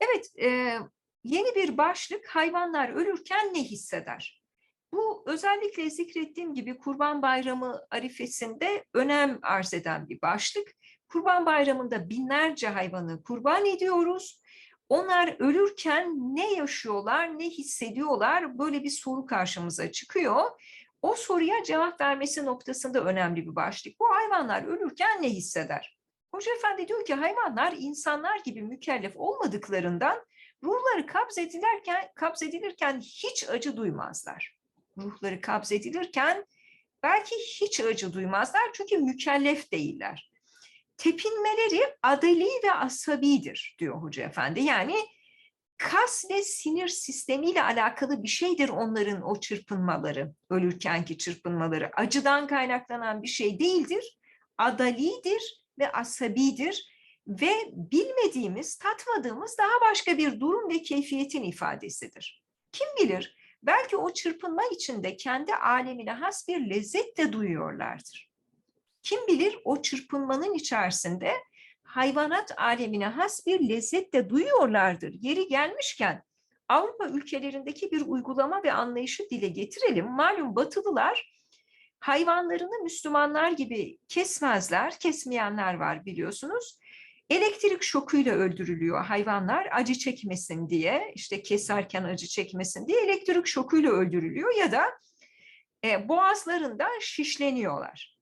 Evet, e, yeni bir başlık hayvanlar ölürken ne hisseder? Bu özellikle zikrettiğim gibi Kurban Bayramı arifesinde önem arz eden bir başlık. Kurban Bayramı'nda binlerce hayvanı kurban ediyoruz. Onlar ölürken ne yaşıyorlar, ne hissediyorlar? Böyle bir soru karşımıza çıkıyor. O soruya cevap vermesi noktasında önemli bir başlık. Bu hayvanlar ölürken ne hisseder? Hoca Efendi diyor ki hayvanlar insanlar gibi mükellef olmadıklarından ruhları kabzedilirken, kabzedilirken hiç acı duymazlar. Ruhları kabzedilirken belki hiç acı duymazlar çünkü mükellef değiller. Tepinmeleri adeli ve asabidir diyor Hoca Efendi. Yani kas ve sinir sistemiyle alakalı bir şeydir onların o çırpınmaları, ölürkenki çırpınmaları. Acıdan kaynaklanan bir şey değildir, adalidir ve asabidir ve bilmediğimiz, tatmadığımız daha başka bir durum ve keyfiyetin ifadesidir. Kim bilir, belki o çırpınma içinde kendi alemine has bir lezzet de duyuyorlardır. Kim bilir o çırpınmanın içerisinde hayvanat alemine has bir lezzet de duyuyorlardır. Yeri gelmişken Avrupa ülkelerindeki bir uygulama ve anlayışı dile getirelim. Malum batılılar hayvanlarını Müslümanlar gibi kesmezler, kesmeyenler var biliyorsunuz. Elektrik şokuyla öldürülüyor hayvanlar acı çekmesin diye, işte keserken acı çekmesin diye elektrik şokuyla öldürülüyor ya da e, boğazlarında şişleniyorlar.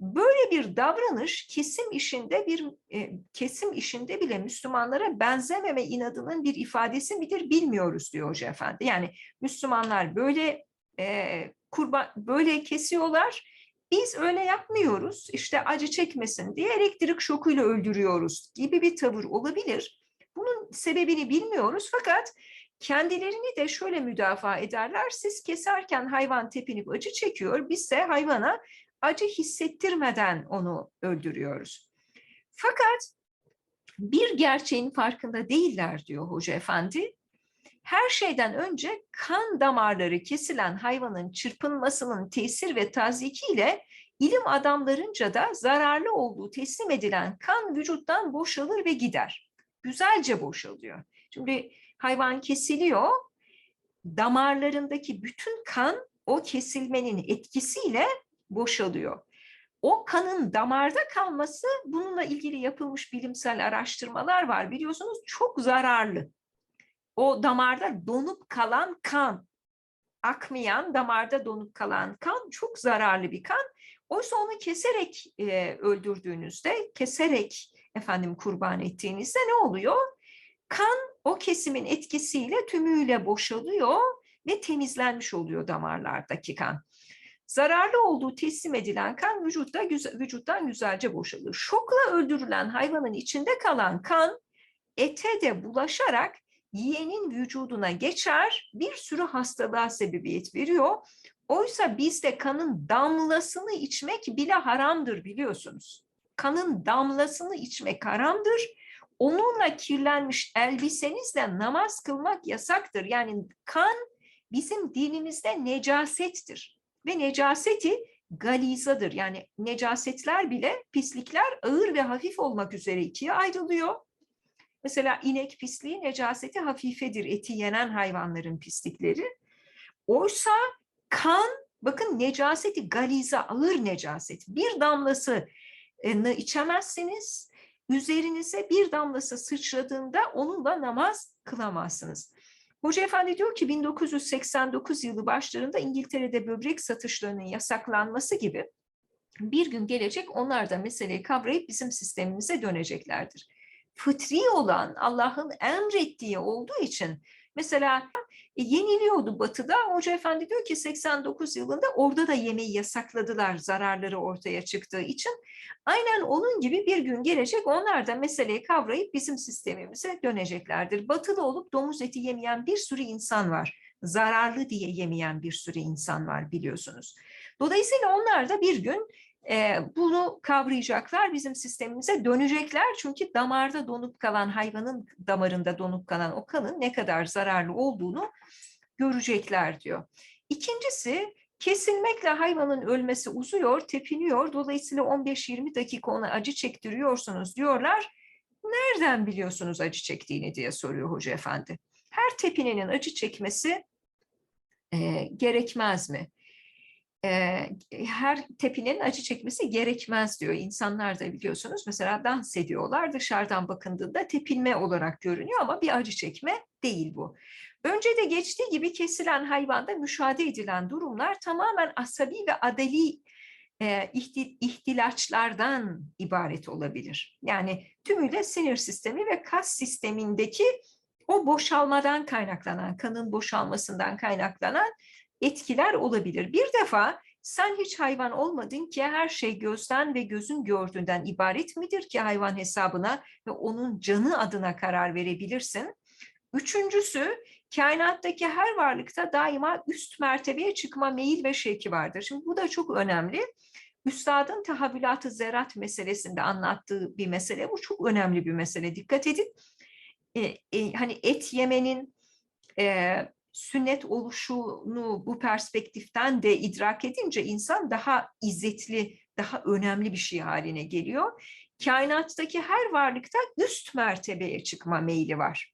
Böyle bir davranış kesim işinde bir e, kesim işinde bile Müslümanlara benzememe inadının bir ifadesi midir bilmiyoruz diyor Hoca Efendi. Yani Müslümanlar böyle e, kurban böyle kesiyorlar. Biz öyle yapmıyoruz. İşte acı çekmesin diye elektrik şokuyla öldürüyoruz gibi bir tavır olabilir. Bunun sebebini bilmiyoruz fakat kendilerini de şöyle müdafaa ederler. Siz keserken hayvan tepinip acı çekiyor. Bizse hayvana acı hissettirmeden onu öldürüyoruz. Fakat bir gerçeğin farkında değiller diyor Hoca Efendi. Her şeyden önce kan damarları kesilen hayvanın çırpınmasının tesir ve tazikiyle ilim adamlarınca da zararlı olduğu teslim edilen kan vücuttan boşalır ve gider. Güzelce boşalıyor. Şimdi hayvan kesiliyor, damarlarındaki bütün kan o kesilmenin etkisiyle boşalıyor. O kanın damarda kalması bununla ilgili yapılmış bilimsel araştırmalar var biliyorsunuz çok zararlı. O damarda donup kalan kan, akmayan damarda donup kalan kan çok zararlı bir kan. Oysa onu keserek e, öldürdüğünüzde, keserek efendim kurban ettiğinizde ne oluyor? Kan o kesimin etkisiyle tümüyle boşalıyor ve temizlenmiş oluyor damarlardaki kan. Zararlı olduğu teslim edilen kan vücutta vücuttan güzelce boşalır. Şokla öldürülen hayvanın içinde kalan kan ete de bulaşarak yiyenin vücuduna geçer, bir sürü hastalığa sebebiyet veriyor. Oysa bizde kanın damlasını içmek bile haramdır biliyorsunuz. Kanın damlasını içmek haramdır. Onunla kirlenmiş elbisenizle namaz kılmak yasaktır. Yani kan bizim dinimizde necasettir. Ve necaseti galizadır. Yani necasetler bile pislikler ağır ve hafif olmak üzere ikiye ayrılıyor. Mesela inek pisliği necaseti hafifedir. Eti yenen hayvanların pislikleri. Oysa kan bakın necaseti galiza ağır necaset. Bir damlası içemezsiniz. Üzerinize bir damlası sıçradığında onunla namaz kılamazsınız. Hoca Efendi diyor ki 1989 yılı başlarında İngiltere'de böbrek satışlarının yasaklanması gibi bir gün gelecek onlar da meseleyi kavrayıp bizim sistemimize döneceklerdir. Fıtri olan Allah'ın emrettiği olduğu için mesela e, yeniliyordu batıda. Hoca Efendi diyor ki 89 yılında orada da yemeği yasakladılar zararları ortaya çıktığı için. Aynen onun gibi bir gün gelecek onlar da meseleyi kavrayıp bizim sistemimize döneceklerdir. Batıda olup domuz eti yemeyen bir sürü insan var. Zararlı diye yemeyen bir sürü insan var biliyorsunuz. Dolayısıyla onlar da bir gün e, bunu kavrayacaklar, bizim sistemimize dönecekler. Çünkü damarda donup kalan, hayvanın damarında donup kalan o kanın ne kadar zararlı olduğunu görecekler diyor. İkincisi, kesilmekle hayvanın ölmesi uzuyor, tepiniyor. Dolayısıyla 15-20 dakika ona acı çektiriyorsunuz diyorlar. nereden biliyorsunuz acı çektiğini diye soruyor Hoca Efendi. Her tepinenin acı çekmesi e, gerekmez mi? Her tepinin acı çekmesi gerekmez diyor. İnsanlar da biliyorsunuz mesela dans ediyorlar dışarıdan bakındığında tepinme olarak görünüyor ama bir acı çekme değil bu. Önce de geçtiği gibi kesilen hayvanda müşahede edilen durumlar tamamen asabi ve adeli e, ihti, ihtilaçlardan ibaret olabilir. Yani tümüyle sinir sistemi ve kas sistemindeki o boşalmadan kaynaklanan, kanın boşalmasından kaynaklanan etkiler olabilir. Bir defa sen hiç hayvan olmadın ki her şey gözden ve gözün gördüğünden ibaret midir ki hayvan hesabına ve onun canı adına karar verebilirsin. Üçüncüsü kainattaki her varlıkta daima üst mertebeye çıkma meyil ve şevki vardır. Şimdi bu da çok önemli. Üstadın tahavülatı zerat meselesinde anlattığı bir mesele. Bu çok önemli bir mesele. Dikkat edin. E, e, hani et yemenin e, sünnet oluşunu bu perspektiften de idrak edince insan daha izzetli, daha önemli bir şey haline geliyor. Kainattaki her varlıkta üst mertebeye çıkma meyli var.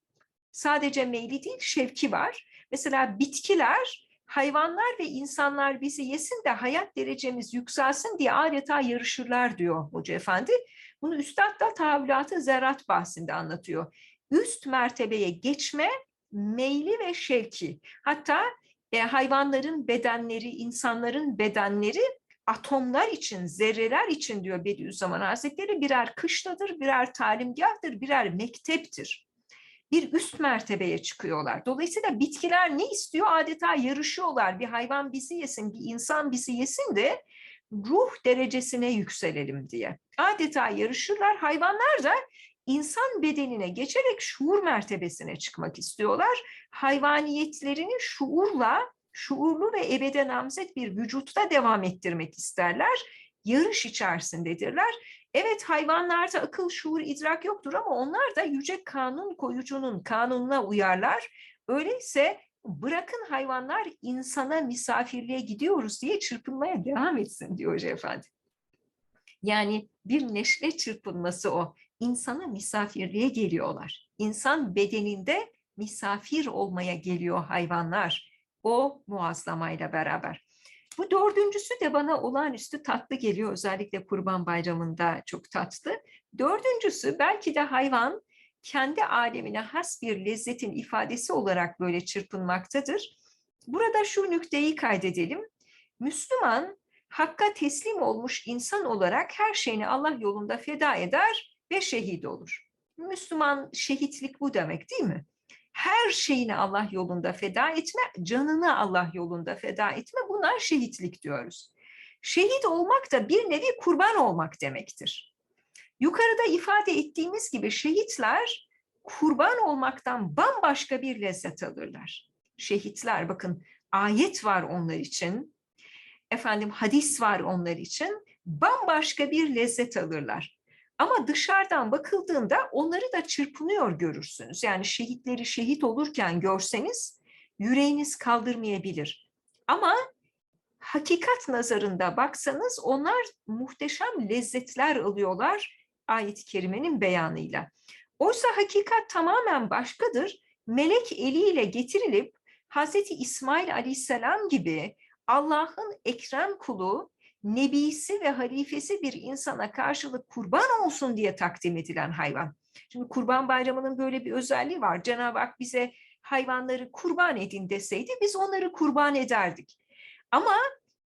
Sadece meyli değil, şevki var. Mesela bitkiler, hayvanlar ve insanlar bizi yesin de hayat derecemiz yükselsin diye adeta yarışırlar diyor Hoca Efendi. Bunu Üstad da tahavülatı zerrat bahsinde anlatıyor. Üst mertebeye geçme meyli ve şevki. Hatta e, hayvanların bedenleri, insanların bedenleri atomlar için, zerreler için diyor Bediüzzaman Hazretleri birer kışladır, birer talimgahtır, birer mekteptir. Bir üst mertebeye çıkıyorlar. Dolayısıyla bitkiler ne istiyor? Adeta yarışıyorlar. Bir hayvan bizi yesin, bir insan bizi yesin de ruh derecesine yükselelim diye. Adeta yarışırlar. Hayvanlar da insan bedenine geçerek şuur mertebesine çıkmak istiyorlar. Hayvaniyetlerini şuurla, şuurlu ve ebede namzet bir vücutta devam ettirmek isterler. Yarış içerisindedirler. Evet hayvanlarda akıl, şuur, idrak yoktur ama onlar da yüce kanun koyucunun kanununa uyarlar. Öyleyse bırakın hayvanlar insana misafirliğe gidiyoruz diye çırpınmaya devam etsin diyor Hoca Efendi. Yani bir neşre çırpınması o insana misafirliğe geliyorlar. İnsan bedeninde misafir olmaya geliyor hayvanlar o muazlamayla beraber. Bu dördüncüsü de bana olağanüstü tatlı geliyor. Özellikle Kurban Bayramı'nda çok tatlı. Dördüncüsü belki de hayvan kendi alemine has bir lezzetin ifadesi olarak böyle çırpınmaktadır. Burada şu nükteyi kaydedelim. Müslüman hakka teslim olmuş insan olarak her şeyini Allah yolunda feda eder ve şehit olur. Müslüman şehitlik bu demek değil mi? Her şeyini Allah yolunda feda etme, canını Allah yolunda feda etme bunlar şehitlik diyoruz. Şehit olmak da bir nevi kurban olmak demektir. Yukarıda ifade ettiğimiz gibi şehitler kurban olmaktan bambaşka bir lezzet alırlar. Şehitler bakın ayet var onlar için, efendim hadis var onlar için, bambaşka bir lezzet alırlar. Ama dışarıdan bakıldığında onları da çırpınıyor görürsünüz. Yani şehitleri şehit olurken görseniz yüreğiniz kaldırmayabilir. Ama hakikat nazarında baksanız onlar muhteşem lezzetler alıyorlar ayet-i kerimenin beyanıyla. Oysa hakikat tamamen başkadır. Melek eliyle getirilip Hazreti İsmail Aleyhisselam gibi Allah'ın ekrem kulu nebisi ve halifesi bir insana karşılık kurban olsun diye takdim edilen hayvan. Şimdi kurban bayramının böyle bir özelliği var. Cenab-ı Hak bize hayvanları kurban edin deseydi biz onları kurban ederdik. Ama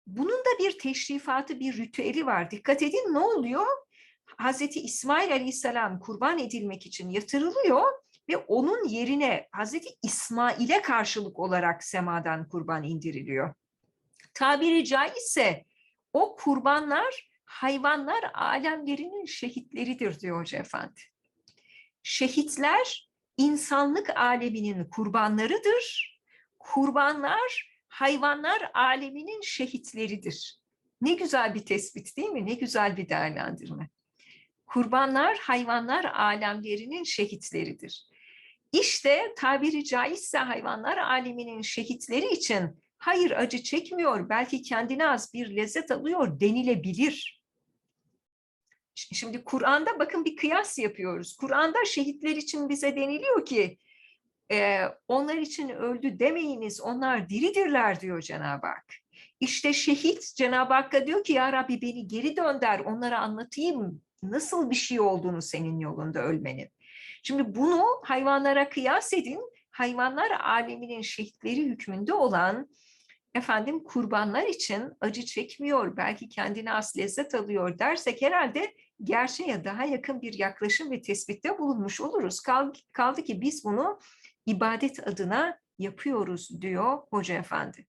bunun da bir teşrifatı, bir ritüeli var. Dikkat edin ne oluyor? Hazreti İsmail Aleyhisselam kurban edilmek için yatırılıyor ve onun yerine Hazreti İsmail'e karşılık olarak semadan kurban indiriliyor. Tabiri caizse o kurbanlar hayvanlar alemlerinin şehitleridir diyor Hoca Efendi. Şehitler insanlık aleminin kurbanlarıdır. Kurbanlar hayvanlar aleminin şehitleridir. Ne güzel bir tespit değil mi? Ne güzel bir değerlendirme. Kurbanlar hayvanlar alemlerinin şehitleridir. İşte tabiri caizse hayvanlar aleminin şehitleri için hayır acı çekmiyor, belki kendine az bir lezzet alıyor denilebilir. Şimdi Kur'an'da bakın bir kıyas yapıyoruz. Kur'an'da şehitler için bize deniliyor ki e, onlar için öldü demeyiniz, onlar diridirler diyor Cenab-ı Hak. İşte şehit Cenab-ı Hakk'a diyor ki ya Rabbi beni geri dönder, onlara anlatayım nasıl bir şey olduğunu senin yolunda ölmenin. Şimdi bunu hayvanlara kıyas edin. Hayvanlar aleminin şehitleri hükmünde olan efendim kurbanlar için acı çekmiyor, belki kendine has lezzet alıyor dersek herhalde gerçeğe daha yakın bir yaklaşım ve tespitte bulunmuş oluruz. Kal- Kaldı ki biz bunu ibadet adına yapıyoruz diyor Hoca Efendi.